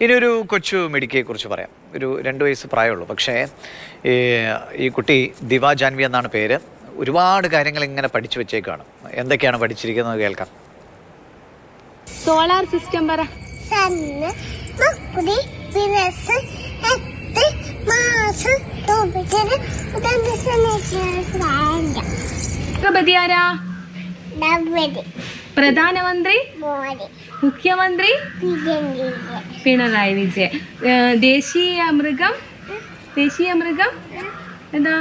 ഇനി ഒരു കൊച്ചു മെഡിക്കയെ കുറിച്ച് പറയാം. ഒരു രണ്ട് വയസ്സ് പ്രായമുള്ളൂ. പക്ഷേ ഈ ഈ കുട്ടി ദിവാ ജാൻവി എന്നാണ് പേര്. ഒരുപാട് കാര്യങ്ങൾ ഇങ്ങനെ പഠിച്ചു വെച്ചേക്കാണ്. എന്തൊക്കെയാണ് പഠിച്ചിരിക്കുന്നത് കേൾക്കാം. സോളാർ സിസ്റ്റം പറ. ആരാ പ്രധാനമന്ത്രി? മുഖ്യമന്ത്രി? പിണറായി വിജയൻ. ദേശീയ മൃഗം ദേശീയ മൃഗം എന്താ?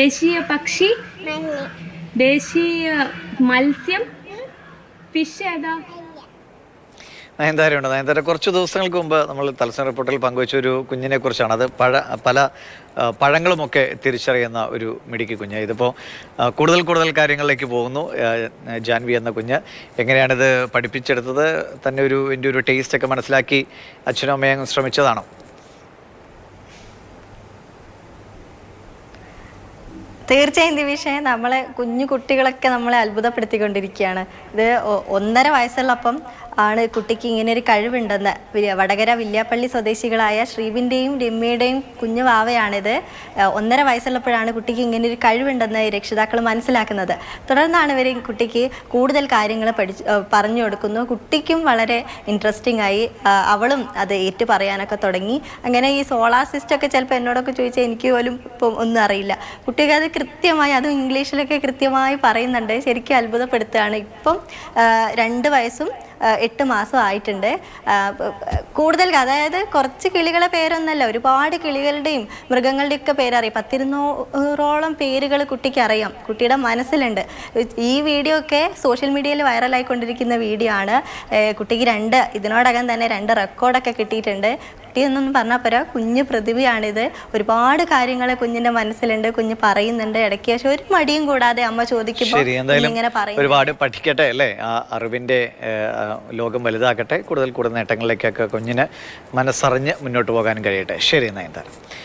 ദേശീയ പക്ഷി? ദേശീയ മത്സ്യം? ഫിഷ് ഏതാ? നയൻതാരയുണ്ട്. നയൻതാര കുറച്ച് ദിവസങ്ങൾക്ക് മുമ്പ് നമ്മൾ തലസ്ഥാന റിപ്പോർട്ടിൽ പങ്കുവച്ച ഒരു കുഞ്ഞിനെ കുറിച്ചാണ്. അത് പഴ പല പഴങ്ങളുമൊക്കെ തിരിച്ചറിയുന്ന ഒരു മിടുക്കി കുഞ്ഞ്. ഇതിപ്പോൾ കൂടുതൽ കൂടുതൽ കാര്യങ്ങളിലേക്ക് പോകുന്നു. ജാൻവി എന്ന കുഞ്ഞ്. എങ്ങനെയാണിത് പഠിപ്പിച്ചെടുത്തത്? തന്നെ ഒരു എന്റെ ഒരു ടേസ്റ്റ് ഒക്കെ മനസ്സിലാക്കി അച്ഛനും അമ്മയും ശ്രമിച്ചതാണോ? തീർച്ചയായും ദിവിഷേ നമ്മളെ കുഞ്ഞു കുട്ടികളൊക്കെ നമ്മളെ അത്ഭുതപ്പെടുത്തിക്കൊണ്ടിരിക്കുകയാണ്. ഇത് ഒന്നര വയസ്സുള്ളപ്പം ആണ് കുട്ടിക്ക് ഇങ്ങനെ ഒരു കഴിവുണ്ടെന്ന് വടകര വില്യാപ്പള്ളി സ്വദേശികളായ ശ്രീബിന്റെയും രമ്യയുടെയും കുഞ്ഞു വാവയാണിത്. ഒന്നര വയസ്സുള്ളപ്പോഴാണ് കുട്ടിക്ക് ഇങ്ങനെ ഒരു കഴിവുണ്ടെന്ന് രക്ഷിതാക്കൾ മനസ്സിലാക്കുന്നത്. തുടർന്നാണ് ഇവർ കുട്ടിക്ക് കൂടുതൽ കാര്യങ്ങൾ പഠിച്ച് പറഞ്ഞു കൊടുക്കുന്നു. കുട്ടിക്കും വളരെ ഇൻട്രസ്റ്റിംഗ് ആയി. അവളും അത് ഏറ്റു പറയാനൊക്കെ തുടങ്ങി. അങ്ങനെ ഈ സോളാർ സിസ്റ്റം ഒക്കെ ചിലപ്പോൾ എന്നോടൊക്കെ ചോദിച്ചാൽ എനിക്ക് പോലും ഇപ്പം ഒന്നും അറിയില്ല. കുട്ടിക്ക് അത് കൃത്യമായി അതും ഇംഗ്ലീഷിലൊക്കെ കൃത്യമായി പറയുന്നുണ്ട്. ശരിക്കും അത്ഭുതപ്പെടുത്തുകയാണ്. ഇപ്പം രണ്ട് വയസ്സും എട്ട് മാസം ആയിട്ടുണ്ട്. കൂടുതൽ അതായത് കുറച്ച് കിളികളെ പേരൊന്നല്ല ഒരുപാട് കിളികളുടെയും മൃഗങ്ങളുടെയൊക്കെ പേരറിയാം. പത്തിരുന്നൂറോളം പേരുകൾ കുട്ടിക്ക് അറിയാം. കുട്ടിയുടെ മനസ്സിലുണ്ട്. ഈ വീഡിയോ ഒക്കെ സോഷ്യൽ മീഡിയയിൽ വൈറലായിക്കൊണ്ടിരിക്കുന്ന വീഡിയോ ആണ്. കുട്ടിക്ക് രണ്ട് ഇതിനോടകം തന്നെ രണ്ട് റെക്കോർഡൊക്കെ കിട്ടിയിട്ടുണ്ട്. കുട്ടി എന്നൊന്നും പറഞ്ഞാൽ പോരാ. കുഞ്ഞ് പ്രതിഭയാണിത് ഒരുപാട് കാര്യങ്ങൾ കുഞ്ഞിന്റെ മനസ്സിലുണ്ട്. കുഞ്ഞ് പറയുന്നുണ്ട് ഇടയ്ക്ക്. പക്ഷെ ഒരു മടിയും കൂടാതെ അമ്മ ചോദിക്കുമ്പോൾ ഇങ്ങനെ പറയും ഒരുപാട് പഠിക്കട്ടെ അല്ലേ? ആ അറിവിന്റെ ലോകം വലുതാക്കട്ടെ കൂടുതൽ കൂടുതൽ നേട്ടങ്ങളിലേക്കൊക്കെ കുഞ്ഞിന് മനസ്സറിഞ്ഞ് മുന്നോട്ട് പോകാൻ കഴിയട്ടെ. ശരി നയൻതാര.